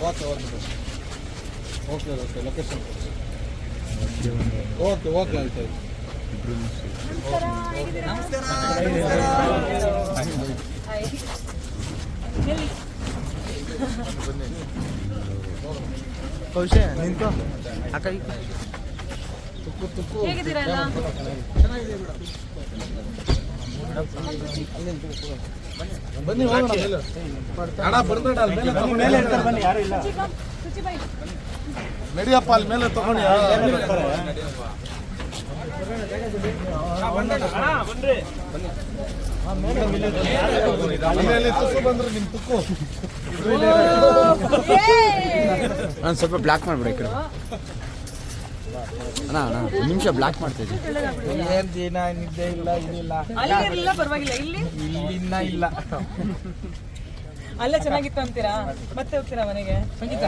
Okay okay okay. Okay location okay okay ಆಯ್ತು ಆಯ್ತು. ಕೌಶೆ ನಿಂತು ಅಕ್ಕ ತುಕ್ಕು ತುಕ್ಕು. ಎಲ್ಲ ಬನ್ನಿ ಬರ್ಬೇಡ ನಡಿಯಪ್ಪ ಅಲ್ಲಿ ಮೇಲೆ ತಗೊಂಡು ಸ್ವಲ್ಪ ಬ್ಲಾಕ್ ಮಾಡ್ಬಿಡಿ ಈ ಕಡೆ. ಅಣ್ಣ ಅಣ್ಣ ಒಂದು ನಿಮಿಷ ಬ್ಲಾಕ್ ಮಾಡ್ತಾ ಏನು ದಿನ ನಿದ್ದೆ ಇಲ್ಲ ಇದಿಲ್ಲ ಪರವಾಗಿಲ್ಲ. ಇಲ್ಲಿ? ಇಲ್ಲಿನ್ನ ಇಲ್ಲ. ಅಲ್ಲೇ ಚೆನ್ನಾಗಿತ್ತು ಅಂತೀರಾ? ಮತ್ತೆ ಹೋಗ್ತೀರಾ ಮನೆಗೆ? ಸಂಗೀತ?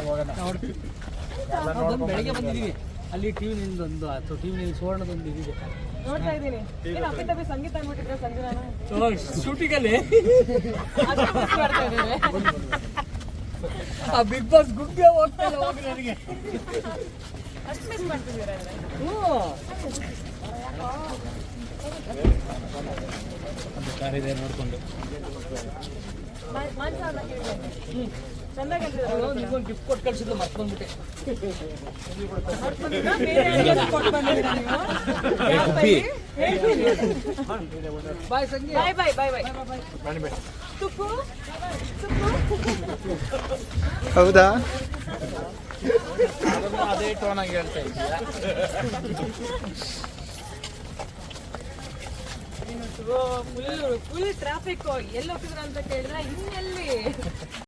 ಬಂದು ಬೆಳಗ್ಗೆ ಬಂದಿದ್ದೀವಿ. ಅಲ್ಲಿ ಟಿವಿ ನಿಂದೊಂದು ಅಥವಾ ಟಿವಿ ನಿಂದ ಸುವರ್ಣದೊಂದು ಇದಿದೆ ನೋಡ್ತಾ ಇದ್ದೀನಿ. ಏನು ಸಂಗೀತ ಅಂದ್ಬಿಟ್ಟಿದ್ರೆ ಸಂಜೆ ಶೂಟಿಂಗಲ್ಲಿ ಅಷ್ಟು miss ಮಾಡ್ತಾ ಇದ್ದೀವಿ ಆ ಬಿಗ್ ಬಾಸ್ ಗುಡ್ಡೆ ಹೋಗ್ತಾ ಇಲ್ಲ ಹೋಗಿ ನನಗೆ. ಅಷ್ಟು ಮಿಸ್ ಮಾಡ್ತಿದ್ದೀರ ಅಂದ್ರೆ ಕಾರಿದೆ ನೋಡ್ಕೊಂಡು. ನಿಮ್ಗೊಂದು ಗಿಫ್ಟ್ ಕೊಟ್ಟು? ಯಾರ್ ಬೈ? ಬಾಯ್ ಸಂಜೆ. ಬಾಯ್ ಬಾಯ್ ಬಾಯ್ ಬಾಯ್ ತುಕ್ಕು ಅದೇ ಟೋನ್ ಆಗಿ ಹೇಳ್ತಾ ಫುಲ್ ಫುಲ್ ಟ್ರಾಫಿಕ್ ಎಲ್ಲಿ ಹೋಗಿದ್ರು ಅಂತ ಕೇಳಿದ್ರೆ ಇನ್ನೆಲ್ಲಿ?